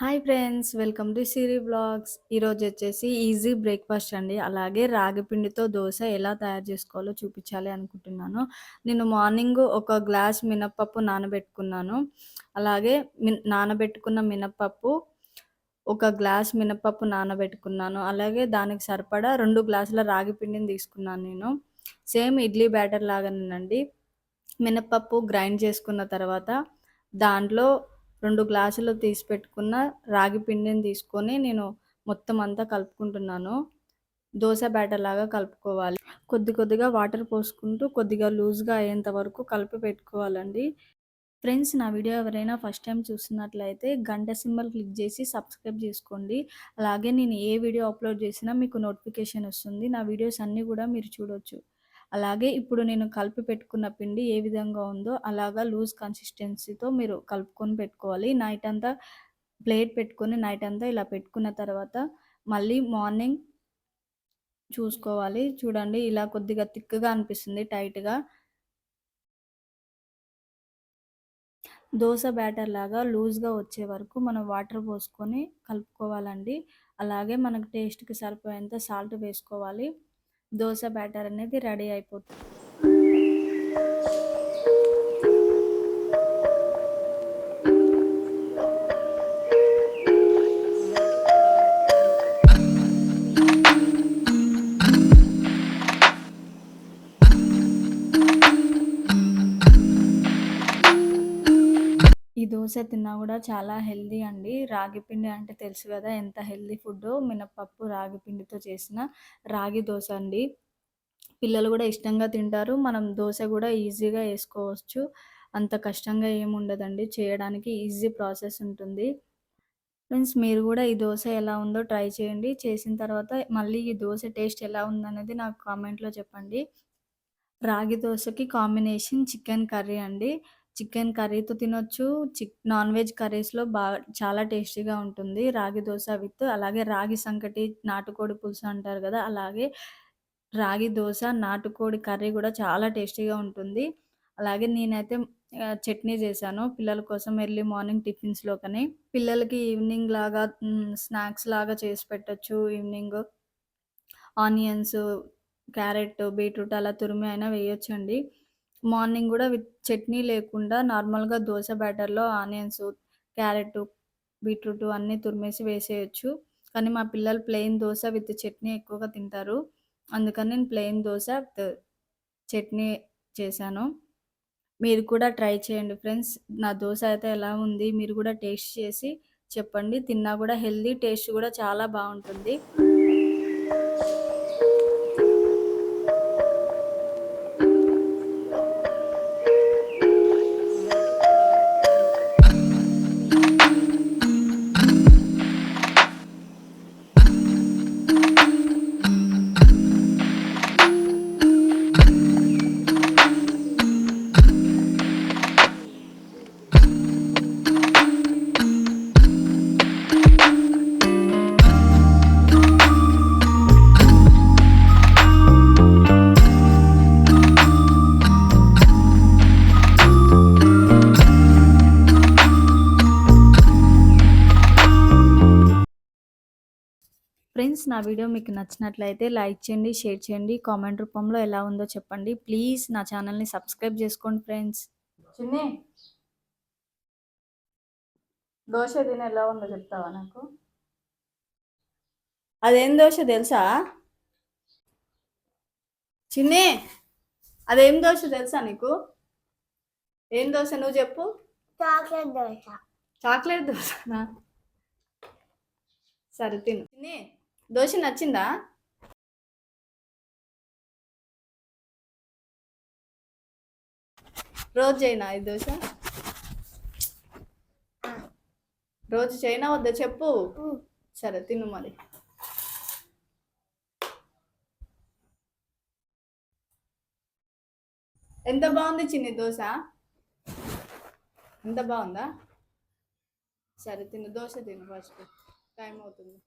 Hi friends welcome to Siri blogs. ఈరోజు వచ్చేసి easy breakfast అండి. అలాగే రాగి పిండితో దోశ ఎలా తయారు చేసుకోవాలో చూపించాలి అనుకుంటున్నాను. నేను మార్నింగ్ ఒక గ్లాస్ మినప్పప్పు నానబెట్టుకున్నాను. అలాగే మిన్ నానబెట్టుకున్న మినప్పప్పు ఒక గ్లాస్ మినప్పప్పు నానబెట్టుకున్నాను. అలాగే దానికి సరిపడా రెండు గ్లాసుల రాగి పిండిని తీసుకున్నాను నేను. సేమ్ ఇడ్లీ బ్యాటర్ లాగానేనండి. మినప్పప్పు గ్రైండ్ చేసుకున్న తర్వాత దాంట్లో రెండు గ్లాసులు తీసి పెట్టుకున్న రాగి పిండిని తీసుకొని నేను మొత్తం అంతా కలుపుకుంటున్నాను. దోశ బ్యాటర్ లాగా కలుపుకోవాలి. కొద్ది కొద్దిగా వాటర్ పోసుకుంటూ కొద్దిగా లూజ్గా అయ్యేంత వరకు కలిపి పెట్టుకోవాలండి. ఫ్రెండ్స్ నా వీడియో ఎవరైనా ఫస్ట్ టైం చూస్తున్నట్లయితే గంట సింబల్ క్లిక్ చేసి సబ్స్క్రైబ్ చేసుకోండి. అలాగే నేను ఏ వీడియో అప్లోడ్ చేసినా మీకు నోటిఫికేషన్ వస్తుంది. నా వీడియోస్ అన్నీ కూడా మీరు చూడొచ్చు. అలాగే ఇప్పుడు నేను కలిపి పెట్టుకున్న పిండి ఏ విధంగా ఉందో అలాగా లూజ్ కన్సిస్టెన్సీతో మీరు కలుపుకొని పెట్టుకోవాలి. నైట్ అంతా ప్లేట్ పెట్టుకొని నైట్ అంతా ఇలా పెట్టుకున్న తర్వాత మళ్ళీ మార్నింగ్ చూసుకోవాలి. చూడండి ఇలా కొద్దిగా థిక్గా అనిపిస్తుంది టైట్గా. దోశ బ్యాటర్ లాగా లూజ్గా వచ్చే వరకు మనం వాటర్ పోసుకొని కలుపుకోవాలండి. అలాగే మనకు టేస్ట్కి సరిపోయేంత సాల్ట్ వేసుకోవాలి. దోశ బ్యాటర్ అనేది రెడీ అయిపోతుంది. దోశ తిన్నా కూడా చాలా హెల్దీ అండి. రాగి పిండి అంటే తెలుసు కదా ఎంత హెల్దీ ఫుడ్ మినపప్పు రాగి పిండితో చేసిన రాగి దోశ అండి. పిల్లలు కూడా ఇష్టంగా తింటారు. మనం దోశ కూడా ఈజీగా వేసుకోవచ్చు. అంత కష్టంగా ఏముండదండి చేయడానికి ఈజీ ప్రాసెస్ ఉంటుంది. ఫ్రెండ్స్ మీరు కూడా ఈ దోశ ఎలా ఉందో ట్రై చేయండి. చేసిన తర్వాత మళ్ళీ ఈ దోశ టేస్ట్ ఎలా ఉందనేది నాకు కామెంట్లో చెప్పండి. రాగి దోశకి కాంబినేషన్ చికెన్ కర్రీ అండి. చికెన్ కర్రీతో తినొచ్చు. చిక్ నాన్ వెజ్ కర్రీస్లో బాగా చాలా టేస్టీగా ఉంటుంది. రాగి దోశ విత్ అలాగే రాగి సంకటి నాటుకోడి పులుసు అంటారు కదా అలాగే రాగి దోశ నాటుకోడి కర్రీ కూడా చాలా టేస్టీగా ఉంటుంది. అలాగే నేనైతే చట్నీ చేశాను పిల్లల కోసం ఎర్లీ మార్నింగ్ టిఫిన్స్లో కానీ పిల్లలకి ఈవినింగ్ లాగా స్నాక్స్ లాగా చేసి పెట్టచ్చు. ఈవినింగ్ ఆనియన్స్ క్యారెట్ బీట్రూట్ అలా తురిమి అయినా వేయొచ్చండి. మార్నింగ్ కూడా విత్ చట్నీ లేకుండా నార్మల్గా దోశ బ్యాటర్లో ఆనియన్స్ క్యారెట్ బీట్రూట్ అన్నీ తురిమేసి వేసేయచ్చు. కానీ మా పిల్లలు ప్లెయిన్ దోశ విత్ చట్నీ ఎక్కువగా తింటారు. అందుకని నేను ప్లెయిన్ దోశ చట్నీ చేశాను. మీరు కూడా ట్రై చేయండి ఫ్రెండ్స్. నా దోశ అయితే ఎలా ఉంది మీరు కూడా టేస్ట్ చేసి చెప్పండి. తిన్నా కూడా హెల్దీ టేస్ట్ కూడా చాలా బాగుంటుంది. ఫ్రెండ్స్ నా వీడియో మీకు నచ్చినట్లయితే లైక్ చేయండి షేర్ చేయండి. కామెంట్ రూపంలో ఎలా ఉందో చెప్పండి. ప్లీజ్ నా ఛానల్ని సబ్స్క్రైబ్ చేసుకోండి ఫ్రెండ్స్. చిన్ని దోశ తిని ఎలా ఉందో చెప్తావా నాకు? అదేం దోశ తెలుసా? చిన్ని అదేం దోశ తెలుసా నీకు? ఏం దోశ నువ్వు చెప్పు. చాక్లెట్ దోశ. చాక్లెట్ దోశనా? సరే తిను. చిన్ని దోశ నచ్చిందా? రోజు చేయనా ఈ దోశ? రోజు చేయనా వద్దా చెప్పు. సరే తిను మరి. ఎంత బాగుంది చిన్ని దోశ? ఎంత బాగుందా? సరే తిను. దోశ తిను ఫస్ట్. టైం అవుతుంది.